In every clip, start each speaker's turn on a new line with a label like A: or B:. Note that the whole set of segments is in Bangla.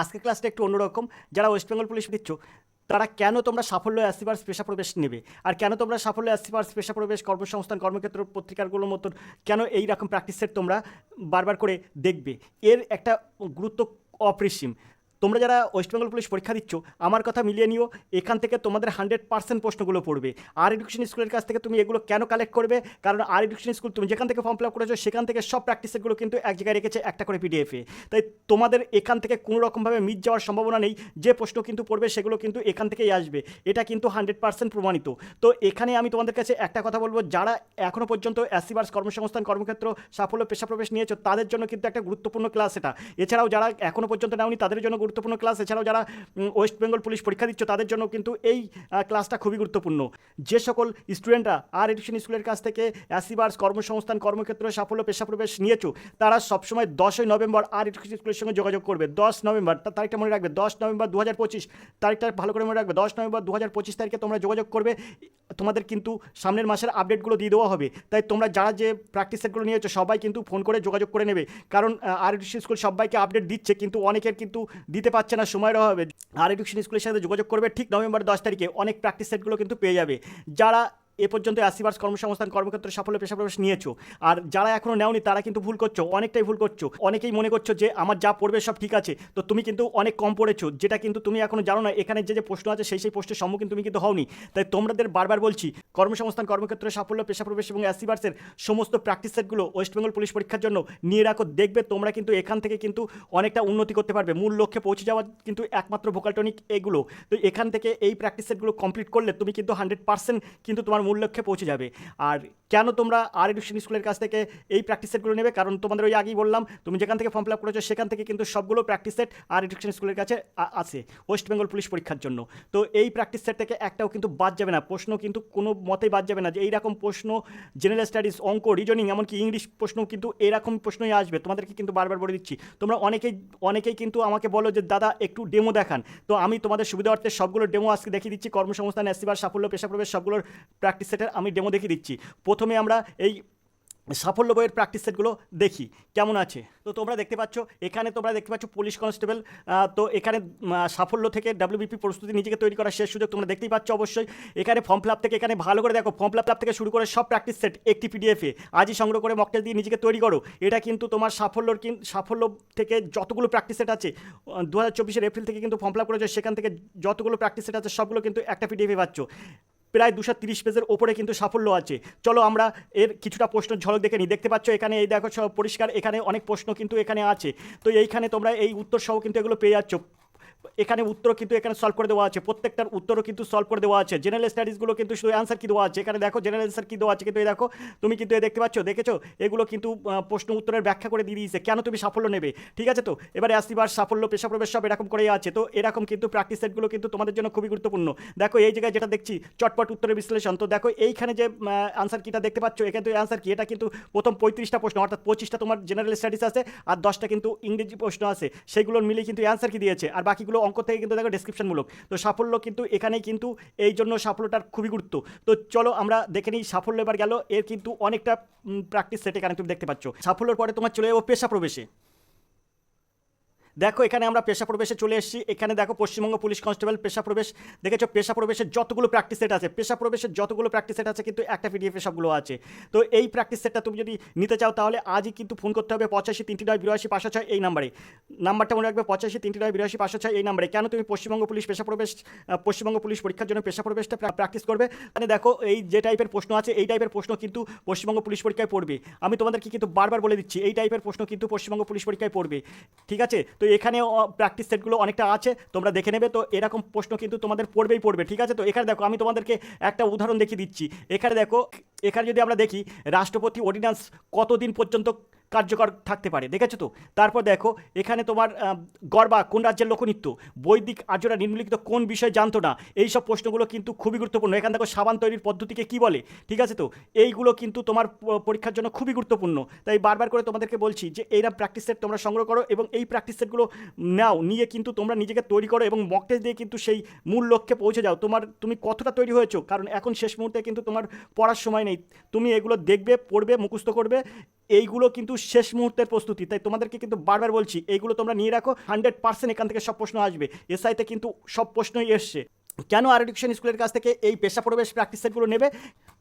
A: আজকের ক্লাসটা একটু অন্যরকম। যারা ওয়েস্ট বেঙ্গল পুলিশ দিচ্ছ তারা কেন তোমরা সাফল্য অ্যাসিভার্স পেশা প্রবেশ নেবে? আর কেন তোমরা সাফল্য অ্যাসিভার্স পেশা প্রবেশ কর্মসংস্থান, কর্মক্ষেত্র, পত্রিকাগুলোর মতন, কেন এই রকম প্র্যাকটিস সেট তোমরা বারবার করে দেখবে? এর একটা গুরুত্ব অপরিসীম। তোমরা যারা ওয়েস্ট বেঙ্গল পুলিশ পরীক্ষা দিচ্ছ, আমার কথা মিলিয়ে নিও, এখান থেকে তোমাদের হান্ড্রেড পার্সেন্ট প্রশ্নগুলো পড়বে। আর এডুকেশন স্কুলের কাছ থেকে তুমি এগুলো কেন কালেক্ট করবে? কারণ আর এডুকেশন স্কুল তুমি যেখান থেকে ফর্ম ফিল আপ করেছ, সেখান থেকে সব প্র্যাকটিসেরগুলো কিন্তু এক জায়গায় রেখেছে একটা করে পিডিএফে তাই তোমাদের এখান থেকে কোনো রকমভাবে মিস যাওয়ার সম্ভাবনা নেই, যে প্রশ্ন কিন্তু পড়বে সেগুলো কিন্তু এখান থেকেই আসবে। এটা কিন্তু হান্ড্রেড পার্সেন্ট প্রমাণিত। তো এখানে আমি তোমাদের কাছে একটা কথা বলব, যারা এখনও পর্যন্ত অ্যাসিভার্স কর্মসংস্থান, কর্মক্ষেত্র, সাফল্য পেশা প্রবেশ নিয়েছো, তাদের জন্য কিন্তু একটা গুরুত্বপূর্ণ ক্লাস এটা। এছাড়াও যারা এখনও পর্যন্ত নেওনি, তাদের জন্য গুরুত্বপূর্ণ ক্লাস এছাড়াও যারা ওয়েস্ট বেঙ্গল পুলিশ পরীক্ষা দিচ্ছ, তাদের জন্য কিন্তু এই ক্লাসটা খুবই গুরুত্বপূর্ণ। যে সকল স্টুডেন্টরা আর এডুকেশন স্কুলের কাছ থেকে অ্যাসিভার্স কর্মসংস্থান, কর্মক্ষেত্রে, সাফল্য পেশা প্রবেশ নিয়েছো, তারা সবসময় দশই নভেম্বর আর এডুকেশন স্কুলের সঙ্গে যোগাযোগ করবে। দশ নভেম্বর, তার তারিখটা মনে রাখবে, দশ নভেম্বর দু হাজার পঁচিশ। তারিখটা ভালো করে মনে রাখবে, দশ নভেম্বর দু হাজার পঁচিশ তারিখে তোমরা যোগাযোগ করবে। তোমাদের কিন্তু সামনের মাসের আপডেটগুলো দিয়ে দেওয়া হবে। তাই তোমরা যারা যে প্র্যাকটিস সেটগুলো নিয়েছো, সবাই কিন্তু ফোন করে যোগাযোগ করে নেবে। কারণ আর এডুকেশন স্কুল সবাইকে আপডেট দিচ্ছে, কিন্তু অনেকের কিন্তু দিতে পারছে না সময়ের অভাবে আর এডুকেশন স্কুলের সাথে যোগাযোগ করবে ঠিক নভেম্বর দশ তারিখে। অনেক প্র্যাকটিস সেটগুলো কিন্তু পেয়ে যাবে। যারা এ পর্যন্ত অ্যাসিভার্স কর্মসংস্থান, কর্মক্ষেত্রে সাফল্য পেশা প্রবেশ নিয়েছো। আর যারা এখনও নেওনি, তারা কিন্তু ভুল করছ, অনেকটাই ভুল করছ। অনেকেই মনে করছ যে, আমার যা পড়বে সব ঠিক আছে। তো তুমি কিন্তু অনেক কম পড়েছো, যেটা কিন্তু তুমি এখনও জানো না। এখানে যে যে প্রশ্ন আছে, সেই সেই প্রশ্নের সম্মুখীন তুমি কিন্তু হওনি। তাই তোমাদের বারবার বলছি, কর্মসংস্থান, কর্মক্ষেত্রে সাফল্য পেশা প্রবেশ এবং অ্যাসিভার্সের সমস্ত প্র্যাকটিস সেটগুলো ওয়েস্ট বেঙ্গল পুলিশ পরীক্ষার জন্য নিয়ে রাখো। দেখবে তোমরা কিন্তু এখান থেকে কিন্তু অনেকটা উন্নতি করতে পারবে। মূল লক্ষ্যে পৌঁছে যাওয়া কিন্তু একমাত্র ভোকালটনিক এগুলো। তো এখান থেকে এই প্র্যাকটিস সেটগুলো কমপ্লিট করলে তুমি কিন্তু হান্ড্রেড পার্সেন্ট কিন্তু তোমার মূল লক্ষ্যে পৌঁছে যাবে। আর কেন তোমরা আর এডুকেশন স্কুলের কাছ থেকে এই প্র্যাকটিস সেটগুলো নেবে? কারণ তোমাদের ওই আগেই বললাম, তুমি যেখান থেকে ফর্ম ফিল আপ করেছ, সেখান থেকে কিন্তু সবগুলো প্র্যাকটিস সেট আর এডুকেশন স্কুলের কাছে আছে ওয়েস্ট বেঙ্গল পুলিশ পরীক্ষার জন্য। তো এই প্র্যাকটিস সেট থেকে একটাও কিন্তু বাদ যাবে না। প্রশ্ন কিন্তু কোনো মতেই বাদ যাবে না যে এইরকম প্রশ্ন জেনারেল স্টাডিজ অঙ্ক রিজনিং এমনকি ইংলিশ প্রশ্ন কিন্তু এরকম প্রশ্নই আসবে। তোমাদেরকে কিন্তু বারবার বলে দিচ্ছি, তোমরা অনেকেই অনেকেই কিন্তু আমাকে বলো যে, দাদা, একটু ডেমো দেখান। তো আমি তোমাদের সুবিধার্থে সবগুলো ডেমো আজকে দেখিয়ে দিচ্ছি। কর্মসংস্থান এসিবার সাফল্য পেশা প্রবেশ সবগুলোর প্র্যাকটিস সেটের আমি ডেমো দেখিয়ে দিচ্ছি। প্রথমে আমরা এই সাফল্য বইয়ের প্র্যাকটিস সেটগুলো দেখি, কেমন আছে? তো তোমরা দেখতে পাচ্ছ, এখানে তোমরা দেখতে পাচ্ছ পুলিশ কনস্টেবল তো এখানে সাফল্য থেকে ডাব্লিউবিপি প্রস্তুতি নিজেকে তৈরি করার শেষ সুযোগ তোমরা দেখতেই পাচ্ছ অবশ্যই। এখানে ফর্ম ফিল থেকে এখানে ভালো করে দেখো ফর্ম ফিল থেকে শুরু করে সব প্র্যাকটিস সেট একটি পিডিএফে আজই সংগ্রহ করে মকটেল দিয়ে নিজেকে তৈরি করো। এটা কিন্তু তোমার সাফল্যর কিন, সাফল্য থেকে যতগুলো প্র্যাকটিস সেট আছে দু হাজার চব্বিশের এপ্রিল থেকে কিন্তু ফর্ম ফিল করেছ, সেখান থেকে যতগুলো প্র্যাকটিস সেট আছে, সবগুলো কিন্তু একটা পিডিএফে পাচ্ছ। প্রায় দুশো তিরিশ পেজের ওপরে কিন্তু সাফল্য আছে। চলো আমরা এর কিছুটা প্রশ্ন ঝলক দেখে নিই। দেখতে পাচ্ছ এখানে এই দেখো সব পরিষ্কার, এখানে অনেক প্রশ্ন কিন্তু এখানে আছে। তো এইখানে তোমরা এই উত্তর সহ কিন্তু এগুলো পেয়ে যাচ্ছ। এখানে উত্তর কিন্তু এখানে সলভ করে দেওয়া আছে, প্রত্যেকটার উত্তরও কিন্তু সলভ করে দেওয়া আছে। জেনারেল স্টাডিজগুলো কিন্তু শুধু অ্যান্সার কি দেওয়া আছে? এখানে দেখো জেনারেল অ্যান্সার কি দেওয়া আছে কিন্তু এই দেখো, তুমি কিন্তু এ দেখতে পাচ্ছ, দেখেছ? এগুলো কিন্তু প্রশ্ন উত্তরের ব্যাখ্যা করে দিয়ে দিয়েছে। কেন তুমি সাফল্য নেবে? ঠিক আছে তো? এবারে আসিবার সাফল্য পেশা প্রবেশ সব এরকম করেই আছে। তো এরকম কিন্তু প্র্যাকটিস সেটগুলো কিন্তু তোমাদের জন্য খুবই গুরুত্বপূর্ণ। দেখো, এই জায়গায় যেটা দেখছি, চটপট উত্তরের বিশ্লেষণ। তো দেখো, এইখানে যে আনসার কিটা দেখতে পাচ্ছ, এখানে তো অ্যান্সার কি? এটা কিন্তু প্রথম পঁয়ত্রিশটা প্রশ্ন, অর্থাৎ পঁচিশটা তোমার জেনারেল স্টাডিজ আছে, আর দশটা কিন্তু ইংরেজি প্রশ্ন আছে। সেগুলোর মিলে কিন্তু অ্যান্সার কি দিয়েছে। আর বাকিগুলো অঙ্ক থেকে কিন্তু দেখো ডিসক্রিপশনমূলক তো সাফল্য কিন্তু এখানেই কিন্তু এই জন্য সাফল্যটার খুবই গুরুত্ব। তো চলো আমরা দেখে নিই সাফল্য এবার গেল। এর কিন্তু অনেকটা প্র্যাকটিস সেট এখানে তুমি দেখতে পাচ্ছ। সাফল্যের পরে তোমার চলে যাব পেশা প্রবেশে দেখো, এখানে আমরা পেশা প্রবেশে চলে এসেছি। এখানে দেখো, পশ্চিমবঙ্গ পুলিশ কনস্টেবল পেশা প্রবেশ দেখেছ পেশা প্রবেশের যতগুলো প্র্যাকটিস সেট আছে পেশা প্রবেশের যতগুলো প্র্যাকটিস সেট আছে, কিন্তু একটা পিডিএফে সবগুলো আছে। তো এই প্র্যাকটিস সেটটা তুমি যদি নিতে চাও, তাহলে আজই কিন্তু ফোন করতে হবে পঁচাশি তিনটি নয়, বিরাশি পাঁচশো ছয় এই নাম্বারে নাম্বারটা মনে রাখবে, পঁচাশি তিনটি নয়, বিরাশি পাঁচশো ছয় এই নাম্বারে কেন তুমি পশ্চিমবঙ্গ পুলিশ পেশা প্রবেশ পশ্চিমবঙ্গ পুলিশ পরীক্ষার জন্য পেশা প্রবেশটা প্র্যাকটিস করবে? মানে দেখো, এই যে টাইপের প্রশ্ন আছে, এই টাইপের প্রশ্ন কিন্তু পশ্চিমবঙ্গ পুলিশ পরীক্ষায় পড়বে। আমি তোমাদেরকে কিন্তু বারবার বলে দিচ্ছি, এই টাইপের প্রশ্ন কিন্তু পশ্চিমবঙ্গ পুলিশ পরীক্ষায় পড়বে। ঠিক আছে? তো এখানে প্র্যাকটিস সেটগুলো অনেকটা আছে, তোমরা দেখে নেবে। তো এরকম প্রশ্ন কিন্তু তোমাদের পড়বেই পড়বে, ঠিক আছে? তো এখানে দেখো, আমি তোমাদেরকে একটা উদাহরণ দেখিয়ে দিচ্ছি। এখানে দেখো, এখানে যদি আমরা দেখি, রাষ্ট্রপতি অর্ডিন্যান্স কতদিন পর্যন্ত কার্যকর থাকতে পারে। দেখেছ তো? তারপর দেখো, এখানে তোমার গড়বা কোন রাজ্যের লোকনৃত্য? বৈদিক আর্যরা নিম্নলিখিত কোন বিষয় জানতো না? এই সব প্রশ্নগুলো কিন্তু খুবই গুরুত্বপূর্ণ। এখানে দেখো, সাবান তৈরির পদ্ধতিকে কি বলে? ঠিক আছে তো? এইগুলো কিন্তু তোমার পরীক্ষার জন্য খুবই গুরুত্বপূর্ণ। তাই বারবার করে তোমাদেরকে বলছি যে এইরকম প্র্যাকটিস সেট তোমরা সংগ্রহ করো এবং এই প্র্যাকটিস সেটগুলো নাও। নিয়ে কিন্তু তোমরা নিজেকে তৈরি করো এবং মক টেস্ট দিয়ে কিন্তু সেই মূল লক্ষ্যে পৌঁছে যাও। তোমার, তুমি কতটা তৈরি হয়েছো? কারণ এখন শেষ মুহূর্তে কিন্তু তোমার পড়ার সময় নেই। তুমি এগুলো দেখবে, পড়বে, মুখস্থ করবে এইগুলো কিন্তু শেষ মুহূর্তের প্রস্তুতি। তাই তোমাদেরকে কিন্তু বারবার বলছি, এইগুলো তোমরা নিয়ে রাখো হান্ড্রেড পার্সেন্ট এখান থেকে সব প্রশ্ন আসবে। এসআইতে কিন্তু সব প্রশ্নই এসছে। কেন আর এডুকেশন স্কুলের কাছ থেকে এই পেশা প্রবেশ প্র্যাকটিস সেটগুলো নেবে?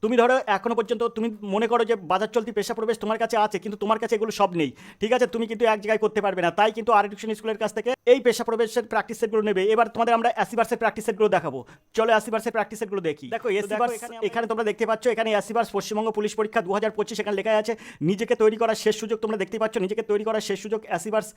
A: তুমি ধরো এখনও পর্যন্ত তুমি মনে করো যে বাজার চলতি পেশা প্রবেশ তোমার কাছে আছে কিন্তু তোমার কাছে এগুলো সব নেই। ঠিক আছে তুমি কিন্তু এক জায়গায় করতে পারবে না। তাই কিন্তু আর এডুকেশন স্কুলের কাছ থেকে এই পেশা প্রবেশের প্র্যাকটিস সেটগুলো নেবে। এবার তোমাদের আমরা অ্যাসিভার্সের প্র্যাকটিস সেটগুলো দেখাবো। চলো অ্যাসিভার্সের প্র্যাকটিস সেটগুলো দেখি। দেখো এসিভার্স এখানে তোমরা দেখতে পাচ্ছ এখানে অ্যাসিভার্স পশ্চিমবঙ্গ পুলিশ পরীক্ষা দু হাজার পঁচিশ এখানে লেখা আছে। নিজেকে তৈরি করার শেষ সুযোগ তোমরা দেখতে পাচ্ছ। নিজেকে তৈরি করার শেষ সুযোগ অ্যাসিভার্স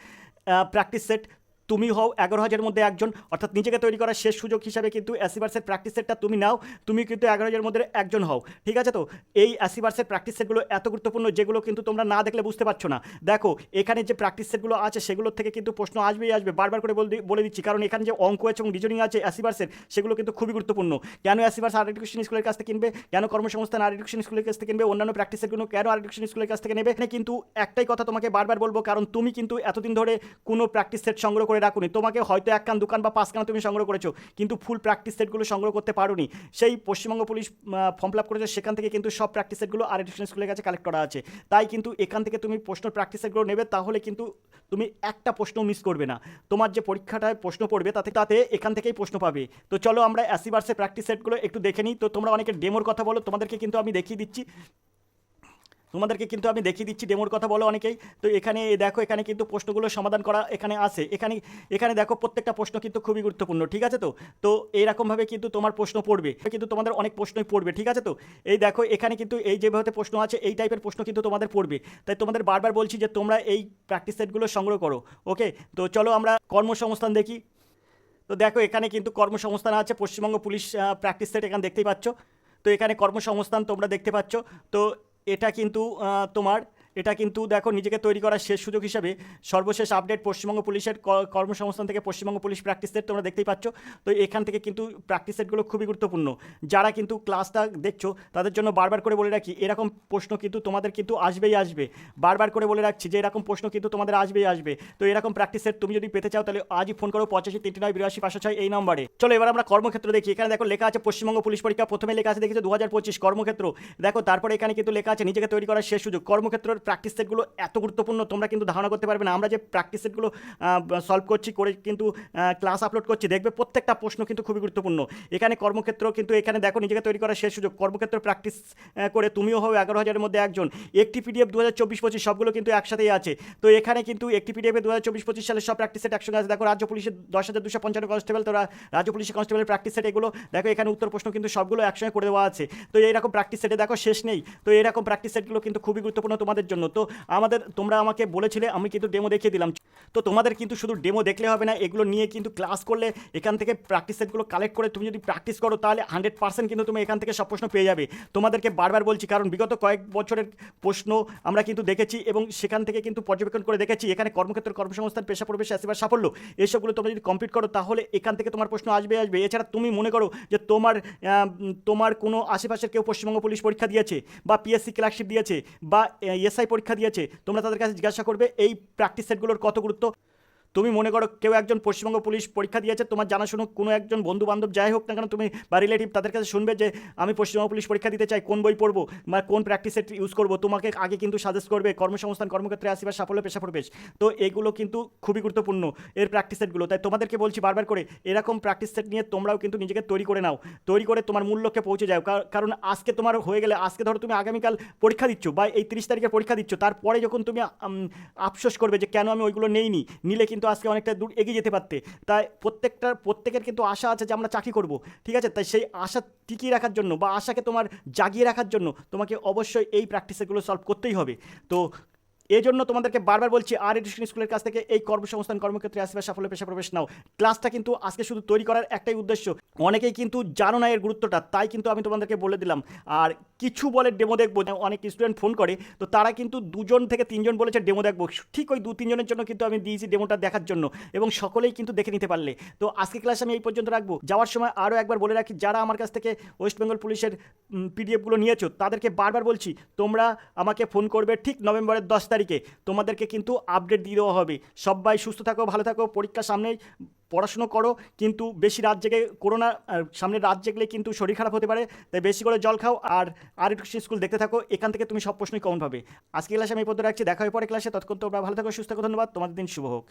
A: প্র্যাকটিস সেট তুমি হও এগারো হাজারের মধ্যে একজন, অর্থাৎ নিজেকে তৈরি করার শেষ সুযোগ হিসাবে কিন্তু অ্যাসিভার্সের প্র্যাকটিস সেটটা তুমি নাও, তুমি কিন্তু এগারো হাজারের মধ্যে একজন হও। ঠিক আছে তো? এই অ্যাসিভার্সের প্র্যাকটিস সেটগুলো এত গুরুত্বপূর্ণ যেগুলো কিন্তু তোমরা না দেখলে বুঝতে পারছ না। দেখো, এখানে যে প্র্যাকটিস সেটগুলো আছে সেগুলোর থেকে কিন্তু প্রশ্ন আসবেই আসবে। বারবার করে বল- দিচ্ছি, কারণ এখানে যে অঙ্ক আছে এবং রিজনিং আছে অ্যাসিভার্সের, সেগুলো কিন্তু খুবই গুরুত্বপূর্ণ। কেন অ্যাসিভার্স আর এডুকেশন স্কুলের কাছ থেকে কিনবে? কেন কর্মসংস্থান আর এডুকেশন স্কুলের কাছ থেকে কিনবে? অন্যান্য প্র্যাকটিস সেটগুলো কেন আর এডুকেশন স্কুলের কাছ থেকে নেবে? কিন্তু একটাই কথা তোমাকে বারবার বলব, কারণ তুমি কিন্তু এতদিন ধরে কোনো প্র্যাকটিস সেট সংগ্রহ করে রাখুনি তোমাকে হয়তো এক কান দোকান বা পাঁচ কান তুমি সংগ্রহ করেছ, কিন্তু ফুল প্র্যাকটিস সেটগুলো সংগ্রহ করতে পারোনি। সেই Paschimbanga police form fill up করেছে, সেখান থেকে কিন্তু সব প্র্যাকটিস সেটগুলো আর এডুকেশন স্কুলের কাছে কালেক্ট করা আছে। তাই কিন্তু এখান থেকে তুমি প্রশ্ন প্র্যাকটিস সেটগুলো নেবে, তাহলে কিন্তু তুমি একটা প্রশ্ন মিস করবে না। তোমার যে পরীক্ষাটায় প্রশ্ন পড়বে, তাতে তাতে এখান থেকেই প্রশ্ন পাবে। তো চলো আমরা অ্যাসিভার্সের প্র্যাকটিস সেটগুলো একটু দেখে নিই। তো তোমরা অনেকে ডেমোর কথা বলো, তোমাদেরকে কিন্তু আমি দেখিয়ে দিচ্ছি। তোমাদেরকে কিন্তু আমি দেখিয়ে দিচ্ছি ডেমোর কথা বলো অনেকেই। তো এখানে দেখো, এখানে কিন্তু প্রশ্নগুলো সমাধান করা এখানে আছে। এখানে এখানে দেখো প্রত্যেকটা প্রশ্ন কিন্তু খুবই গুরুত্বপূর্ণ, ঠিক আছে তো? তো এইরকমভাবে কিন্তু তোমার প্রশ্ন পড়বে, কিন্তু তোমাদের অনেক প্রশ্নই পড়বে, ঠিক আছে তো? এই দেখো, এখানে কিন্তু এই যেভাবে প্রশ্ন আছে, এই টাইপের প্রশ্ন কিন্তু তোমাদের পড়বে। তাই তোমাদের বারবার বলছি যে তোমরা এই প্র্যাকটিস সেটগুলো সংগ্রহ করো, ওকে? তো চলো আমরা কর্মসংস্থান দেখি। তো দেখো, এখানে কিন্তু কর্মসংস্থান আছে, পশ্চিমবঙ্গ পুলিশ প্র্যাকটিস সেট এখানে দেখতেই পাচ্ছ। তো এখানে কর্মসংস্থান তোমরা দেখতে পাচ্ছ। তো এটা কিন্তু তোমার এটা কিন্তু দেখো, নিজেকে তৈরি করার শেষ সুযোগ হিসাবে সর্বশেষ আপডেট পশ্চিমবঙ্গ পুলিশের কর্মসংস্থান থেকে পশ্চিমবঙ্গ পুলিশ প্র্যাকটিস সেট তোমরা দেখতেই পাচ্ছ। তো এখান থেকে কিন্তু প্র্যাকটিস সেটগুলো খুবই গুরুত্বপূর্ণ। যারা কিন্তু ক্লাসটা দেখছ, তাদের জন্য বারবার করে বলে রাখি, এরকম প্রশ্ন কিন্তু তোমাদের কিন্তু আসবেই আসবে। বারবার করে বলে রাখছি যে, এরকম প্রশ্ন কিন্তু তোমাদের আসবেই আসবে। তো এরকম প্র্যাকটিস সেট তুমি যদি পেতে চাও, তাহলে আজই ফোন করো পঁচাশি তিনটি নয় বিরাশি পাঁচশো ছয় এই নম্বরে চলো, এবার আমরা কর্মক্ষেত্র দেখি। এখানে দেখো লেখা আছে, পশ্চিমবঙ্গ পুলিশ পরীক্ষা প্রথমে লেখা আছে, দেখেছ দু হাজার পঁচিশ কর্মক্ষেত্র। দেখো, তারপরে এখানে কিন্তু লেখা আছে, নিজেকে তৈরি করার শেষ সুযোগ। কর্মক্ষেত্রের প্র্যাকটিস সেটগুলো এত গুরুত্বপূর্ণ, তোমরা কিন্তু ধারণা করতে পারবে না। আমরা যে প্র্যাকটিস সেটগুলো সলভ করছি, করে কিন্তু ক্লাস আপলোড করছি, দেখবে প্রত্যেকটা প্রশ্ন কিন্তু খুবই গুরুত্বপূর্ণ। এখানে কর্মক্ষেত্র কিন্তু এখানে দেখো, নিজেকে তৈরি করার শেষ সুযোগ। কর্মক্ষেত্র প্র্যাকটিস করে তুমিও হও এগারো হাজারের মধ্যে একজন। একটি পিডিএফ দু হাজার চব্বিশ পঁচিশ সবগুলো কিন্তু একসাথেই আছে। তো এখানে কিন্তু একটি পিডিএফে দু হাজার চব্বিশ পঁচিশ সালের সব প্র্যাকটিস সেট একসঙ্গে আছে। দেখো, রাজ্য পুলিশের দশ হাজার দুশো পঞ্চান্ন কনস্টেবল তো রাজ্য পুলিশের কনস্টেবলের প্র্যাকটিস সেট এগুলো, দেখো, এখানে উত্তর প্রশ্ন কিন্তু সবগুলো একসঙ্গে করে দেওয়া আছে। তো এইরকম প্র্যাকটিস সেটে দেখো, শেষ নেই। তো এরকম প্র্যাকটিস সেটগুলো কিন্তু খুবই গুরুত্বপূর্ণ। তোমাদের জন্য। তো আমাদের তোমরা আমাকে বলেছিলে আমি কিন্তু ডেমো দেখিয়ে দিলাম। তো তোমাদের কিন্তু শুধু ডেমো দেখলে হবে না, এগুলো নিয়ে কিন্তু ক্লাস করলে, এখান থেকে প্র্যাকটিস সেটগুলো কালেক্ট করে তুমি যদি প্র্যাকটিস করো তাহলে হান্ড্রেড পার্সেন্ট কিন্তু তুমি এখান থেকে সব প্রশ্ন পেয়ে যাবে। তোমাদেরকে বারবার বলছি, কারণ বিগত কয়েক বছরের প্রশ্ন আমরা কিন্তু দেখেছি এবং সেখান থেকে কিন্তু পর্যবেক্ষণ করে দেখেছি, এখানে কর্মক্ষেত্র, কর্মসংস্থান, পেশা পরিবেশে আসবার সাফল্য, এসবগুলো তোমরা যদি কমপ্লিট করো তাহলে এখান থেকে তোমার প্রশ্ন আসবে আসবে। এছাড়া তুমি মনে করো যে তোমার তোমার কোনো আশেপাশের কেউ পশ্চিমবঙ্গ পুলিশ পরীক্ষা দিয়েছে বা পিএসসি ক্লার্কশিপ দিয়েছে বা এসআই পরীক্ষা দিয়েছে, তোমরা তাদের কাছে জিজ্ঞাসা করবে, এই প্র্যাকটিস সেটগুলোর কত গুরুত্ব তুমি মনে করো কেউ একজন পশ্চিমবঙ্গ পুলিশ পরীক্ষা দিয়েছে, তোমার জানাশোনো কোনো একজন বন্ধু বান্ধব যাই হোক না কেন, তুমি বা রিলেটিভ তাদের কাছে শুনবে যে আমি পশ্চিমবঙ্গ পুলিশ পরীক্ষা দিতে চাই, কোন বই পড়ব বা কোন প্র্যাকটিস সেট ইউজ করব, তোমাকে আগে কিন্তু সাজেস্ট করবে কর্মসংস্থান, কর্মক্ষেত্রে আসি বা সাফল্য পেশা প্রবেশ তো এগুলো কিন্তু খুবই গুরুত্বপূর্ণ এর প্র্যাকটিস সেটগুলো তাই তোমাদেরকে বলছি বারবার করে, এরকম প্র্যাকটিস সেট নিয়ে তোমরাও কিন্তু নিজেকে তৈরি করে নাও, তৈরি করে তোমার মূল লক্ষ্যে পৌঁছে যাও। কার- কারণ আজকে তোমার হয়ে গেলে, আজকে ধরো তুমি আগামীকাল পরীক্ষা দিচ্ছ বা এই তিরিশ তারিখে পরীক্ষা দিচ্ছ, তারপরে যখন তুমি আফসোস করবে যে কেন আমি ওইগুলো নেইনি, নিলে কিন্তু আজকে অনেকটা দূর এগিয়ে যেতে পারতে। তাই প্রত্যেকটার প্রত্যেকের কিন্তু আশা আছে যে আমরা চাকরি করব, ঠিক আছে? তাই সেই আশা টিকিয়ে রাখার জন্য বা আশাকে তোমার জাগিয়ে রাখার জন্য তোমাকে অবশ্যই এই প্র্যাকটিসেগুলো সলভ করতেই হবে। তো এই জন্য তোমাদেরকে বারবার বলছি আর এডুকেশন স্কুলের কাছ থেকে এই কর্মসংস্থান, কর্মক্ষেত্রে আসবে, সাফল্য পেশা প্রবেশ নাও। ক্লাসটা কিন্তু আজকে শুধু তৈরি করার একটাই উদ্দেশ্য। অনেকেই কিন্তু জানো না এর গুরুত্বটা, তাই কিন্তু আমি তোমাদেরকে বলে দিলাম। আর কিছু বলে ডেমো দেখব অনেক স্টুডেন্ট ফোন করে, তো তারা কিন্তু দুজন থেকে তিনজন বলেছে ডেমো দেখব। ঠিক ওই দু তিনজনের জন্য কিন্তু আমি দিয়েছি ডেমোটা দেখার জন্য, এবং সকলেই কিন্তু দেখে নিতে পারলে। তো আজকে ক্লাস আমি এই পর্যন্ত রাখব। যাওয়ার সময় আরও একবার বলে রাখি, যারা আমার কাছ থেকে ওয়েস্ট বেঙ্গল পুলিশের পিডিএফগুলো নিয়েছো, তাদেরকে বারবার বলছি, তোমরা আমাকে ফোন করবে ঠিক নভেম্বরের দশ তারিখে। তোমাদেরকে কিন্তু আপডেট দিয়ে দেওয়া হবে। সবাই সুস্থ থাকো, ভালো থাকো পরীক্ষার সামনেই পড়াশুনো করো। কিন্তু বেশি রাত জেগে করোনা সামনে রাত জেগলে কিন্তু শরীর খারাপ হতে পারে। তাই বেশি করে জল খাও আর আর একটু স্কুল দেখতে থাকো। এখান থেকে তুমি সব প্রশ্নই কমন পাবে। আজকে ক্লাসে আমি পর্যন্ত রাখছি। দেখা হয়ে পরে ক্লাসে ততক্ষণ তোমরা ভালো থাকো, সুস্থ থাকো, ধন্যবাদ। তোমাদের দিন শুভ হোক।